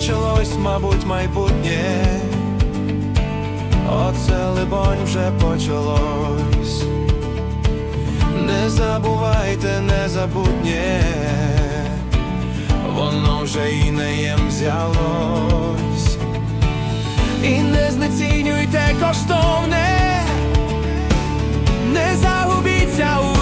почалось, мабуть, майбутнє. Оце, либонь, вже почалось. Не забувайте незабутнє, воно вже і неєм взялось. І не знецінюйте коштовне, не загубіться у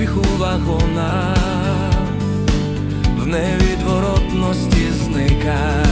в вагона, в невідворотності зникає.